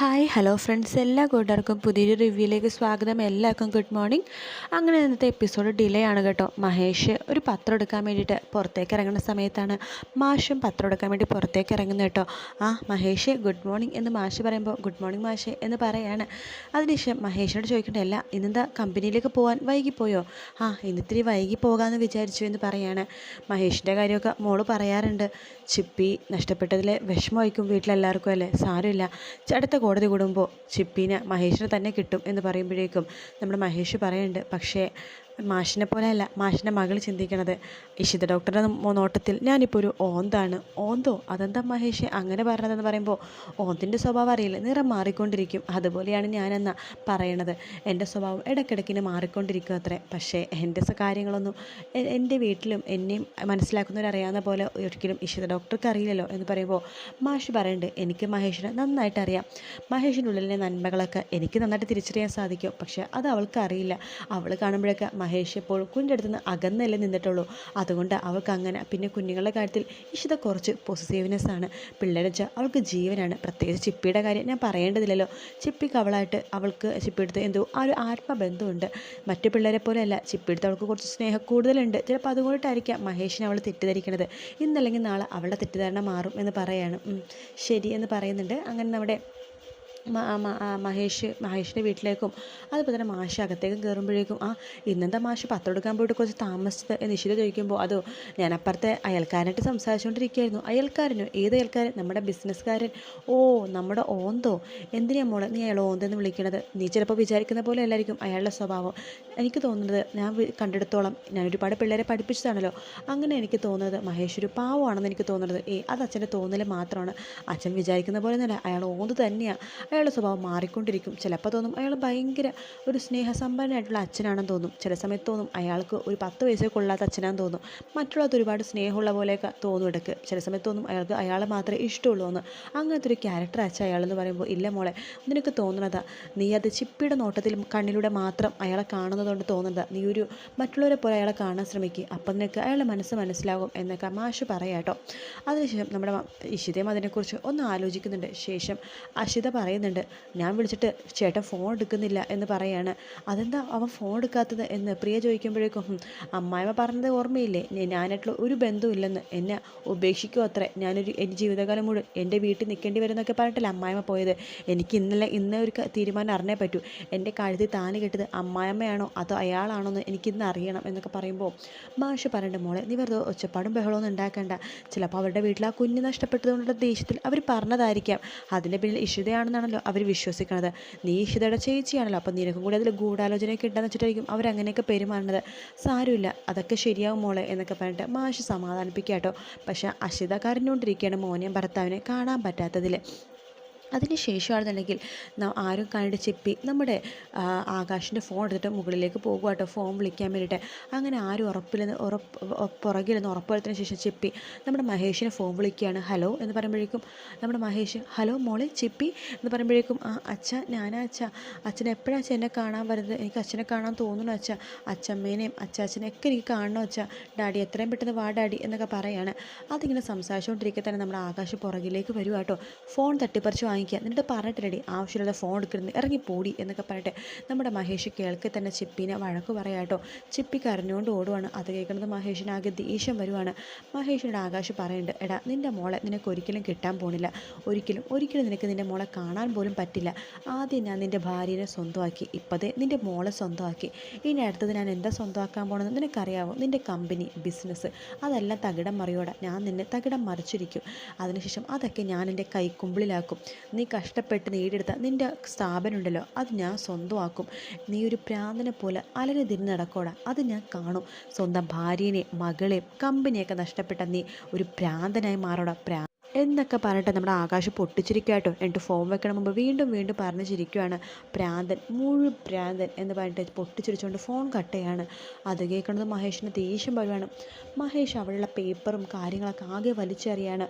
Hi hello friends എല്ലാ കൂട്ടുകാർക്കും പുതിയൊരു റിവ്യൂയിലേക്ക് സ്വാഗതം. എല്ലാവർക്കും ഗുഡ് മോർണിംഗ് അങ്ങനെ ഇന്നത്തെ എപ്പിസോഡ് ഡിലേ ആണ് കേട്ടോ. മഹേഷ് ഒരു പത്രം എടുക്കാൻ വേണ്ടിയിട്ട് പുറത്തേക്ക് ഇറങ്ങുന്ന സമയത്താണ് മാഷും പത്രം എടുക്കാൻ വേണ്ടി പുറത്തേക്ക് ഇറങ്ങുന്നത് കേട്ടോ. ആ മഹേഷ് ഗുഡ് മോർണിംഗ് എന്ന് മാഷ് പറയുമ്പോൾ ഗുഡ് മോർണിംഗ് മാഷ് എന്ന് പറയാണ്. അതിനുശേഷം മഹേഷിനോട് ചോദിക്കണ്ടല്ല ഇന്നെന്താ കമ്പനിയിലേക്ക് പോകാൻ വൈകിപ്പോയോ? ആ ഇന്നിത്തിരി വൈകി പോകാമെന്ന് വിചാരിച്ചു എന്ന് പറയാണ്. മഹേഷിന്റെ കാര്യമൊക്കെ മോൾ പറയാറുണ്ട്. ചിപ്പി നഷ്ടപ്പെട്ടതിൽ വിഷമമായിരിക്കും വീട്ടിലെല്ലാവർക്കും അല്ലേ? സാരമില്ല. അടുത്ത കോടതി കൂടുമ്പോൾ ചിപ്പീനെ മഹേഷിനെ തന്നെ കിട്ടും എന്ന് പറയുമ്പോഴേക്കും നമ്മുടെ മഹേഷ് പറയുന്നുണ്ട് പക്ഷേ മാഷിനെ പോലെയല്ല മാഷിന്റെ മകൾ ചിന്തിക്കണത്. ഇഷിത ഡോക്ടറുടെ നോട്ടത്തിൽ ഞാനിപ്പോൾ ഒരു ഓന്താണ്. ഓന്തോ? അതെന്താ മഹേഷ്? അങ്ങനെ പറഞ്ഞതെന്ന് പറയുമ്പോൾ ഓന്തിന്റെ സ്വഭാവം അറിയില്ല. നിറം മാറിക്കൊണ്ടിരിക്കും. അതുപോലെയാണ് ഞാനെന്ന പറയണത്. എന്റെ സ്വഭാവം ഇടയ്ക്കിടയ്ക്കിന് മാറിക്കൊണ്ടിരിക്കും അത്രേ. പക്ഷേ എന്റെ കാര്യങ്ങളൊന്നും എന്റെ വീട്ടിലും എന്നെയും മനസ്സിലാക്കുന്നവരറിയാവുന്ന പോലെ ഒരിക്കലും ഇഷിത ഡോക്ടർക്ക് അറിയില്ലല്ലോ എന്ന് പറയുമ്പോൾ മാഷ് പറയുന്നുണ്ട് എനിക്ക് മഹേഷിനെ നന്നായിട്ട് അറിയാം. മഹേഷിന്റെ ഉള്ളിലെ നന്മകളൊക്കെ എനിക്ക് നന്നായിട്ട് തിരിച്ചറിയാൻ സാധിക്കും. പക്ഷേ അത് അവൾക്ക് അറിയില്ല. അവൾ കാണുമ്പോഴൊക്കെ മഹേഷ് എപ്പോഴും കുഞ്ഞിന്റെ അടുത്ത് നിന്ന് അകന്നല്ലേ നിന്നിട്ടുള്ളൂ. അതുകൊണ്ട് അവൾക്ക് അങ്ങനെ പിന്നെ കുഞ്ഞുങ്ങളുടെ കാര്യത്തിൽ ഇഷിത കുറച്ച് പോസിറ്റീവ്നെസ് ആണ്. പിള്ളേരെ വെച്ചാൽ അവൾക്ക് ജീവനാണ്. പ്രത്യേകിച്ച് ചിപ്പിയുടെ കാര്യം ഞാൻ പറയേണ്ടതില്ലല്ലോ. ചിപ്പിക്ക് അവളായിട്ട് അവൾക്ക് ചിപ്പിയെടുത്ത് എന്തോ ആ ഒരു ആത്മബന്ധമുണ്ട്. മറ്റു പിള്ളേരെ പോലെയല്ല. ചിപ്പിയെടുത്ത് അവൾക്ക് കുറച്ച് സ്നേഹം കൂടുതലുണ്ട്. ചിലപ്പോൾ അതുകൊണ്ടിട്ടായിരിക്കാം മഹേഷിനെ അവൾ തെറ്റിദ്ധരിക്കണത്. ഇന്നല്ലെങ്കിൽ നാളെ അവളുടെ തെറ്റിദ്ധാരണ മാറും എന്ന് പറയാണ്. ശരി എന്ന് പറയുന്നുണ്ട്. അങ്ങനെ നമ്മുടെ മഹേഷ് മഹേഷിന്റെ വീട്ടിലേക്കും അതുപോലെ തന്നെ മാഷ് അകത്തേക്കും കയറുമ്പോഴേക്കും ആ ഇന്നെന്താ മാഷ് പത്രം എടുക്കാൻ പോയിട്ട് കുറച്ച് താമസിച്ചത്? എന്ന് ചോദിക്കുമ്പോൾ അതോ ഞാൻ അപ്പുറത്തെ അയൽക്കാരനായിട്ട് സംസാരിച്ചുകൊണ്ടിരിക്കുകയായിരുന്നു. അയൽക്കാരനോ? ഏത് അയൽക്കാരൻ? നമ്മുടെ ബിസിനസ്സുകാരൻ. ഓ നമ്മുടെ ഓന്തോ. എന്തിനാ മോളെ നീ അയാൾ ഓന്തെന്ന് വിളിക്കണത്? നീ ചിലപ്പോൾ വിചാരിക്കുന്ന പോലെ അല്ലായിരിക്കും അയാളുടെ സ്വഭാവം. എനിക്ക് തോന്നുന്നത് ഞാൻ കണ്ടെടുത്തോളം ഞാൻ ഒരുപാട് പിള്ളേരെ പഠിപ്പിച്ചതാണല്ലോ. അങ്ങനെ എനിക്ക് തോന്നുന്നത് മഹേഷ് ഒരു പാവമാണെന്ന് എനിക്ക് തോന്നുന്നത്. ഏ അത് അച്ഛന്റെ തോന്നൽ മാത്രമാണ്. അച്ഛൻ വിചാരിക്കുന്ന പോലെ തന്നെ അയാൾ ഓന്ത് തന്നെയാണ് അയാളുടെ സ്വഭാവം മാറിക്കൊണ്ടിരിക്കും. ചിലപ്പോൾ തോന്നും അയാൾ ഭയങ്കര ഒരു സ്നേഹസമ്പന്നനായിട്ടുള്ള അച്ഛനാണെന്ന് തോന്നും. ചില സമയത്ത് തോന്നും അയാൾക്ക് ഒരു പത്ത് വയസ്സേ കൊള്ളാത്ത അച്ഛനാണെന്ന് തോന്നും. മറ്റുള്ളത് ഒരുപാട് സ്നേഹമുള്ള പോലെയൊക്കെ തോന്നും ഇടയ്ക്ക്. ചില സമയത്ത് തോന്നും അയാൾക്ക് അയാളെ മാത്രമേ ഇഷ്ടമുള്ളൂ എന്ന്. അങ്ങനത്തെ ഒരു ക്യാരക്ടർ അച്ഛൻ അയാളെന്ന് പറയുമ്പോൾ ഇല്ല മോളെ നിനക്ക് തോന്നുന്നതാ നീ അത് ചിപ്പിയുടെ നോട്ടത്തിൽ കണ്ണിലൂടെ മാത്രം അയാളെ കാണുന്നതുകൊണ്ട് തോന്നുന്നത് നീ ഒരു മറ്റുള്ളവരെ പോലെ അയാളെ കാണാൻ ശ്രമിക്കുക അപ്പം നിനക്ക് അയാളുടെ മനസ്സ് മനസ്സിലാകും എന്നൊക്കെ മാഷ് പറയാം കേട്ടോ അതിനുശേഷം നമ്മുടെ ഇഷിതയും അതിനെക്കുറിച്ച് ഒന്ന് ആലോചിക്കുന്നുണ്ട്. ശേഷം അഷിത പറയുന്നുണ്ട് പറയുന്നുണ്ട് ഞാൻ വിളിച്ചിട്ട് ചേട്ടൻ ഫോൺ എടുക്കുന്നില്ല എന്ന് പറയാണ്. അതെന്താ അവൻ ഫോൺ എടുക്കാത്തത് എന്ന് പ്രിയ ചോദിക്കുമ്പോഴേക്കും അമ്മായിമ്മ പറഞ്ഞത് ഓർമ്മയില്ലേ? ഞാനായിട്ടുള്ള ഒരു ബന്ധമില്ലെന്ന് എന്നെ ഉപേക്ഷിക്കുമോ അത്രേ. ഞാനൊരു എന്റെ ജീവിതകാലം മുഴുവൻ എന്റെ വീട്ടിൽ നിൽക്കേണ്ടി വരുമെന്നൊക്കെ പറഞ്ഞിട്ടില്ല അമ്മായിമ്മ പോയത്? എനിക്ക് ഇന്നലെ ഇന്ന ഒരു തീരുമാനം അറിഞ്ഞേ പറ്റൂ. എന്റെ കഴുത്തിൽ താന് കെട്ടത് അമ്മായിമ്മയാണോ? അതോ അയാളാണോ എന്ന് എനിക്കിന്ന് അറിയണം എന്നൊക്കെ പറയുമ്പോൾ മാഷ് പറയേണ്ട മോളെ നീ വെറുതെ ഒച്ചപ്പാടും ബഹളമൊന്നും ഉണ്ടാക്കണ്ട. ചിലപ്പോൾ അവരുടെ വീട്ടിൽ ആ കുഞ്ഞ് നഷ്ടപ്പെട്ടതുകൊണ്ടുള്ള ദേഷ്യത്തിൽ അവർ പറഞ്ഞതായിരിക്കാം. അതിന്റെ പിന്നിൽ ഇഷിതയാണെന്നാണല്ലോ അവർ വിശ്വസിക്കുന്നത് നീ ഇഷിതയുടെ ചേച്ചിയാണല്ലോ. അപ്പം നിനക്കും കൂടി അതിൽ ഗൂഢാലോചനയൊക്കെ ഉണ്ടെന്ന് വെച്ചിട്ടായിരിക്കും അവരങ്ങനെയൊക്കെ പെരുമാറുന്നത്. സാരമില്ല. അതൊക്കെ ശരിയാവും മോളെ എന്നൊക്കെ പറഞ്ഞിട്ട് മാഷ് സമാധാനിപ്പിക്കുക കേട്ടോ പക്ഷേ അഷിത കരഞ്ഞുകൊണ്ടിരിക്കുകയാണ് മോനെയും ഭർത്താവിനെ കാണാൻ പറ്റാത്തതിൽ അതിന് ശേഷമാണെന്നുണ്ടെങ്കിൽ ആരും കാണേണ്ട ചെപ്പി നമ്മുടെ ആകാശിന്റെ ഫോൺ എടുത്തിട്ട് മുകളിലേക്ക് പോകുക കേട്ടോ ഫോൺ വിളിക്കാൻ വേണ്ടിയിട്ട്. അങ്ങനെ ആരും ഉറപ്പില്ലെന്ന് ഉറപ്പ് പുറകിലെന്ന് ഉറപ്പുവരുത്തിന് ശേഷം ചെപ്പി. നമ്മുടെ മഹേഷിനെ ഫോൺ വിളിക്കുകയാണ് ഹലോ എന്ന് പറയുമ്പോഴേക്കും നമ്മുടെ മഹേഷ് ഹലോ മോളെ ചെപ്പി എന്ന് പറയുമ്പോഴേക്കും ആ അച്ഛ ഞാനാ അച്ഛ. അച്ഛൻ എപ്പോഴാണ് അച്ഛൻ എന്നെ കാണാൻ വരുന്നത്? എനിക്ക് അച്ഛനെ കാണാൻ തോന്നുന്നു അച്ഛ. അച്ഛമ്മേനെയും അച്ഛാച്ചനെയൊക്കെ എനിക്ക് കാണണോ അച്ഛ? ഡാഡി എത്രയും പെട്ടെന്ന് വാ ഡാഡി എന്നൊക്കെ പറയാണ്. അതിങ്ങനെ സംസാരിച്ചുകൊണ്ടിരിക്കെ തന്നെ നമ്മുടെ ആകാശ് പുറകിലേക്ക് വരുവാട്ടോ ഫോൺ തട്ടിപ്പറിച്ച് വാങ്ങിക്കുക. എന്നിട്ട് പറഞ്ഞിട്ട് റെഡി ആവശ്യമുള്ള ഫോൺ എടുക്കുന്നത് ഇറങ്ങി പോടി എന്നൊക്കെ പറഞ്ഞിട്ട് നമ്മുടെ മഹേഷ് കേൾക്കെ തന്നെ ചിപ്പിനെ വഴക്ക് പറയാട്ടോ ചിപ്പി കരഞ്ഞുകൊണ്ട് ഓടുവാണ്. അത് കേൾക്കുന്നത് മഹേഷിന് ആകെ ദേഷ്യം വരുവാണ്. മഹേഷിനോട് ആകാശ് പറയുന്നുണ്ട് എടാ നിന്റെ മോളെ നിനക്ക് ഒരിക്കലും കിട്ടാൻ പോണില്ല. ഒരിക്കലും ഒരിക്കലും നിനക്ക് നിന്റെ മോളെ കാണാൻ പോലും പറ്റില്ല. ആദ്യം ഞാൻ നിന്റെ ഭാര്യനെ സ്വന്തമാക്കി. ഇപ്പോഴത്തെ നിന്റെ മോളെ സ്വന്തമാക്കി. ഇനി അടുത്തത് ഞാൻ എന്താ സ്വന്തമാക്കാൻ പോകണമെന്ന് നിനക്കറിയാവോ? നിന്റെ കമ്പനി ബിസിനസ് അതെല്ലാം തകിടം മറിയോടാ. ഞാൻ നിന്നെ തകിടം മറിച്ചിരിക്കും. അതിനുശേഷം അതൊക്കെ ഞാൻ എന്റെ കൈക്കുമ്പിളിലാക്കും നീ കഷ്ടപ്പെട്ട് നേടിയെടുത്ത നിന്റെ സ്ഥാപനം ഉണ്ടല്ലോ അത് ഞാൻ സ്വന്തമാക്കും. നീ ഒരു പ്രാന്തനെ പോലെ അലനെ തിരിഞ്ഞ് നടക്കോടാ അത് ഞാൻ കാണും. സ്വന്തം ഭാര്യനെ മകളെ കമ്പനിയൊക്കെ നഷ്ടപ്പെട്ട നീ ഒരു പ്രാന്തനായി മാറോടാ പ്രാ എന്നൊക്കെ പറഞ്ഞിട്ട് നമ്മുടെ ആകാശം പൊട്ടിച്ചിരിക്കാട്ടോ എന്നിട്ട് ഫോം വെക്കണ മുമ്പ് വീണ്ടും വീണ്ടും പറഞ്ഞു ചിരിക്കുകയാണ് പ്രാന്തൻ മുഴു പ്രാന്തൻ എന്ന് പറഞ്ഞിട്ട് പൊട്ടിച്ചിരിച്ചുകൊണ്ട് ഫോൺ കട്ടയാണ് അത് കേൾക്കുന്നത് മഹേഷിന് ദേഷ്യം വരുവാണ്. മഹേഷ് അവിടെയുള്ള പേപ്പറും കാര്യങ്ങളൊക്കെ ആകെ വലിച്ചെറിയാണ്.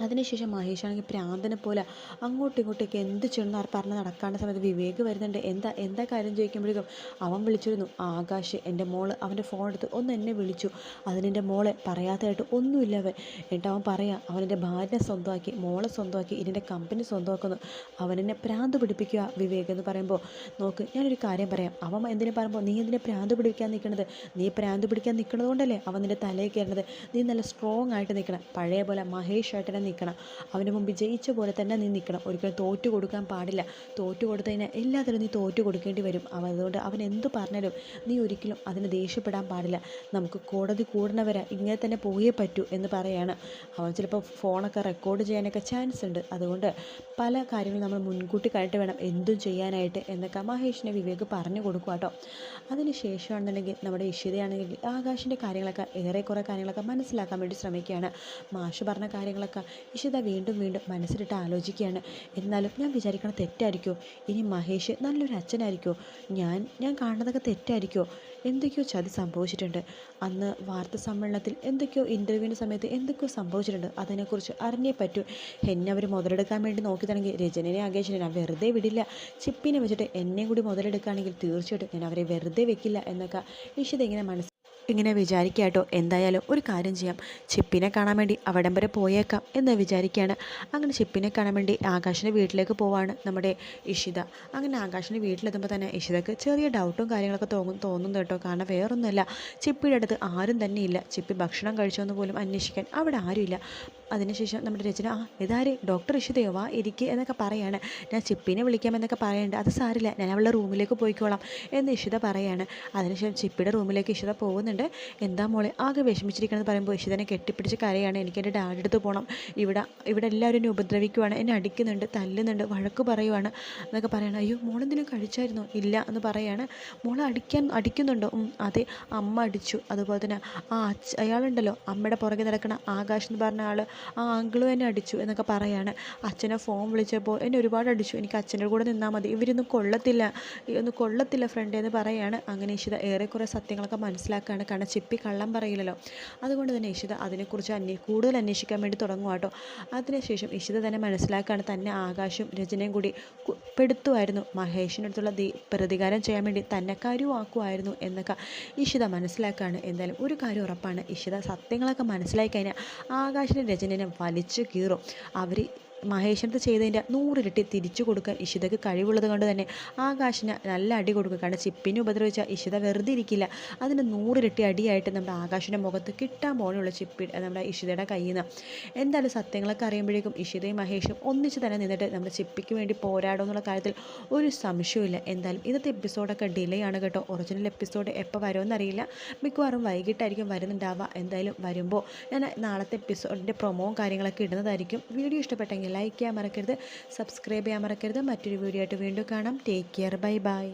അതിനുശേഷം മഹേഷാണെങ്കിൽ പ്രാന്തനെ പോലെ അങ്ങോട്ടും ഇങ്ങോട്ടേക്ക് എന്ത് ചെയ്യണമെന്ന് അവർ പറഞ്ഞ് നടക്കാണ്ട സമയത്ത് വിവേക് വരുന്നുണ്ട്. എന്താ എന്താ കാര്യം ചോദിക്കുമ്പോഴേക്കും അവൻ വിളിച്ചിരുന്നു. ആകാശ് എന്റെ മോൾ അവന്റെ ഫോൺ എടുത്ത് ഒന്ന് എന്നെ വിളിച്ചു. അതിനെന്റെ മോളെ പറയാത്തതായിട്ട് ഒന്നുമില്ല അവൻ. എന്നിട്ട് അവൻ പറയാം അവനെന്റെ ഭാര്യനെ സ്വന്തമാക്കി മോളെ സ്വന്തമാക്കി ഇതിന്റെ കമ്പനി സ്വന്തമാക്കുന്നു. അവനെന്നെ പ്രാന്ത് പിടിപ്പിക്കുക വിവേക് എന്ന് പറയുമ്പോൾ നോക്ക് ഞാനൊരു കാര്യം പറയാം. അവൻ എന്തിനു പറയുമ്പോൾ നീ എന്തിനെ പ്രാന്ത് പിടിപ്പിക്കാൻ നിൽക്കണത്? നീ പ്രാന്ത് പിടിക്കാൻ നിൽക്കുന്നതുകൊണ്ടല്ലേ അവൻ നിന്റെ തലയിൽ കയറണത്? നീ നല്ല സ്ട്രോങ് ആയിട്ട് നിൽക്കണം. പഴയ പോലെ മഹേഷ് ആയിട്ട് നിൽക്കണം അവന്റെ മുമ്പ് ജയിച്ച പോലെ തന്നെ നീ നിൽക്കണം ഒരിക്കലും തോറ്റു കൊടുക്കാൻ പാടില്ല. തോറ്റു കൊടുത്തു എല്ലാത്തിലും നീ തോറ്റു കൊടുക്കേണ്ടി വരും. അവ അതുകൊണ്ട് അവൻ എന്ത് പറഞ്ഞാലും നീ ഒരിക്കലും അതിന് ദേഷ്യപ്പെടാൻ പാടില്ല. നമുക്ക് കോടതി കൂടണവരെ ഇങ്ങനെ തന്നെ പോയേ പറ്റൂ എന്ന് പറയാണ്. അവൻ ചിലപ്പോൾ ഫോണൊക്കെ റെക്കോർഡ് ചെയ്യാനൊക്കെ ചാൻസ് ഉണ്ട്. അതുകൊണ്ട് പല കാര്യങ്ങളും നമ്മൾ മുൻകൂട്ടി കണ്ടിട്ട് വേണം എന്തും ചെയ്യാനായിട്ട് എന്നൊക്കെ മഹേഷിനെ വിവേക് പറഞ്ഞു കൊടുക്കുക കേട്ടോ. അതിന് ശേഷമാണെന്നുണ്ടെങ്കിൽ നമ്മുടെ ഇഷിതയാണെങ്കിൽ ആകാശിന്റെ കാര്യങ്ങളൊക്കെ ഏറെക്കുറെ കാര്യങ്ങളൊക്കെ മനസ്സിലാക്കാൻ വേണ്ടി ശ്രമിക്കുകയാണ്. മാഷ് പറഞ്ഞ കാര്യങ്ങളൊക്കെ ഇഷിത വീണ്ടും വീണ്ടും മനസ്സിലിട്ട് ആലോചിക്കുകയാണ്. എന്നാലും ഞാൻ വിചാരിക്കണ തെറ്റായിരിക്കോ? ഇനി മഹേഷ് നല്ലൊരു അച്ഛനായിരിക്കുമോ ഞാൻ ഞാൻ കാണുന്നതൊക്കെ തെറ്റായിരിക്കോ? എന്തൊക്കെയോ ചതി സംഭവിച്ചിട്ടുണ്ട്. അന്ന് വാർത്താ സമ്മേളനത്തിൽ എന്തൊക്കെയോ ഇന്റർവ്യൂവിന്റെ സമയത്ത് എന്തൊക്കെയോ സംഭവിച്ചിട്ടുണ്ട്. അതിനെക്കുറിച്ച് അറിഞ്ഞേ പറ്റൂ. എന്നെ അവർ മുതലെടുക്കാൻ വേണ്ടി നോക്കിയതാണെങ്കിൽ രചനനെ ആകേശനെ ഞാൻ വെറുതെ വിടില്ല. ചിപ്പിനെ വെച്ചിട്ട് എന്നെ കൂടി മുതലെടുക്കുകയാണെങ്കിൽ തീർച്ചയായിട്ടും ഞാൻ അവരെ വെറുതെ വെക്കില്ല എന്നൊക്കെ ഇഷിത ഇങ്ങനെ മനസ്സ് ഇങ്ങനെ വിചാരിക്കുക കേട്ടോ. എന്തായാലും ഒരു കാര്യം ചെയ്യാം. ചിപ്പിനെ കാണാൻ വേണ്ടി അവിടം വരെ പോയേക്കാം എന്ന് വിചാരിക്കുകയാണ്. അങ്ങനെ ചിപ്പിനെ കാണാൻ വേണ്ടി ആകാശിന്റെ വീട്ടിലേക്ക് പോവാണ് നമ്മുടെ ഇഷിത. അങ്ങനെ ആകാശിന്റെ വീട്ടിലെത്തുമ്പോൾ തന്നെ ഇഷിതക്ക് ചെറിയ ഡൗട്ടും കാര്യങ്ങളൊക്കെ തോന്നും തോന്നുന്നു കേട്ടോ. കാരണം വേറൊന്നുമല്ല. ചിപ്പിയുടെ അടുത്ത് ആരും തന്നെ ഇല്ല. ചിപ്പി ഭക്ഷണം കഴിച്ചോന്ന് പോലും അന്വേഷിക്കാൻ അവിടെ ആരുമില്ല. അതിനുശേഷം നമ്മുടെ രചന ആ ഇതാര്? ഡോക്ടർ ഇഷിതയോ വാ ഇരിക്കുക എന്നൊക്കെ പറയാണ്. ഞാൻ ചിപ്പിനെ വിളിക്കാമെന്നൊക്കെ പറയുന്നുണ്ട് അത് സാരില്ല. ഞാൻ അവളുടെ റൂമിലേക്ക് പോയിക്കോളാം എന്ന് ഇഷിത പറയാണ്. അതിനുശേഷം ചിപ്പിയുടെ റൂമിലേക്ക് ഇഷിത പോകുന്നുണ്ട്. എന്താ മോളെ? ആകെ വിഷമിച്ചിരിക്കണമെന്ന് പറയുമ്പോൾ ഇഷിതനെ കെട്ടിപ്പിടിച്ച് കരയാണ്. എനിക്ക് എന്റെ ഡാഡി അടുത്ത് പോകണം ഇവിടെ ഇവിടെ എല്ലാവരും എന്നെ ഉപദ്രവിക്കുവാണ്. എന്നെ അടിക്കുന്നുണ്ട് തല്ലുന്നുണ്ട് വഴക്ക് പറയുവാണ് എന്നൊക്കെ പറയണം. അയ്യോ മോളെന്തിനും കഴിച്ചായിരുന്നോ? ഇല്ല എന്ന് പറയാണ്. മോളെ അടിക്കാൻ അടിക്കുന്നുണ്ടോ? അതെ. അമ്മ അടിച്ചു. അതുപോലെ തന്നെ ആ അയാളുണ്ടല്ലോ. അമ്മയുടെ പുറകെ നടക്കണ ആകാശ് എന്ന് പറഞ്ഞ ആൾ ആ അങ്കിളും എന്നെ അടിച്ചു എന്നൊക്കെ പറയാണ്. അച്ഛനെ ഫോൺ വിളിച്ചപ്പോൾ എന്നെ ഒരുപാട് അടിച്ചു. എനിക്ക് അച്ഛന്റെ കൂടെ നിന്നാൽ മതി. ഇവരൊന്നും കൊള്ളത്തില്ല. ഒന്നും കൊള്ളത്തില്ല ഫ്രണ്ട് എന്ന് പറയാണ്. അങ്ങനെ ഇഷിത ഏറെക്കുറെ സത്യങ്ങളൊക്കെ മനസ്സിലാക്കുകയാണ് കാരണം ചിപ്പി കള്ളം പറയില്ലല്ലോ. അതുകൊണ്ട് തന്നെ ഇഷിത അതിനെക്കുറിച്ച് അന്വേ കൂടുതൽ അന്വേഷിക്കാൻ വേണ്ടി തുടങ്ങുക കേട്ടോ അതിനുശേഷം ഇഷിത തന്നെ മനസ്സിലാക്കുകയാണ് തന്നെ ആകാശും രചനയും കൂടി പെടുത്തുമായിരുന്നു മഹേഷിനടുത്തുള്ള പ്രതികാരം ചെയ്യാൻ വേണ്ടി തന്നെ കരുവാക്കുമായിരുന്നു എന്നൊക്കെ ഇഷിത മനസ്സിലാക്കുകയാണ് എന്തായാലും ഒരു കാര്യം ഉറപ്പാണ്. ഇഷിത സത്യങ്ങളൊക്കെ മനസ്സിലാക്കി കഴിഞ്ഞാൽ ആകാശിനെ രചനനെ വലിച്ചു കീറും. അവർ മഹേഷിനടുത്ത് ചെയ്തതിന്റെ നൂറിരട്ടി തിരിച്ചു കൊടുക്കാൻ ഇഷിതയ്ക്ക് കഴിവുള്ളത് കൊണ്ട് തന്നെ ആകാശിന് നല്ല അടി കൊടുക്കും. കാരണം ചിപ്പിനെ ഉപദ്രവിച്ച ഇഷിത വെറുതെ ഇരിക്കില്ല. അതിന് നൂറിരട്ടി അടിയായിട്ട് നമ്മുടെ ആകാശിന്റെ മുഖത്ത് കിട്ടാൻ പോലെയുള്ള ചിപ്പി നമ്മുടെ ഇഷിതയുടെ കയ്യിൽ നിന്ന്. എന്തായാലും സത്യങ്ങളൊക്കെ അറിയുമ്പോഴേക്കും ഇഷിതയും മഹേഷും ഒന്നിച്ച് തന്നെ നിന്നിട്ട് നമ്മുടെ ചിപ്പിക്ക് വേണ്ടി പോരാടും എന്നുള്ള കാര്യത്തിൽ ഒരു സംശയമില്ല എന്തായാലും ഇന്നത്തെ എപ്പിസോഡൊക്കെ ഡിലേ ആണ് കേട്ടോ. ഒറിജിനൽ എപ്പിസോഡ് എപ്പോൾ വരുമെന്ന് അറിയില്ല. മിക്കവാറും വൈകിട്ടായിരിക്കും വരുന്നുണ്ടാവുക. എന്തായാലും വരുമ്പോൾ ഞാൻ നാളത്തെ എപ്പിസോഡിന്റെ പ്രൊമോവും കാര്യങ്ങളൊക്കെ ഇടുന്നതായിരിക്കും. വീഡിയോ ഇഷ്ടപ്പെട്ടെങ്കിൽ ലൈക്ക് ചെയ്യാൻ മറക്കരുത് സബ്സ്ക്രൈബ് ചെയ്യാൻ മറക്കരുത്. മറ്റൊരു വീഡിയോ ആയിട്ട് വീണ്ടും കാണാം. Take care bye bye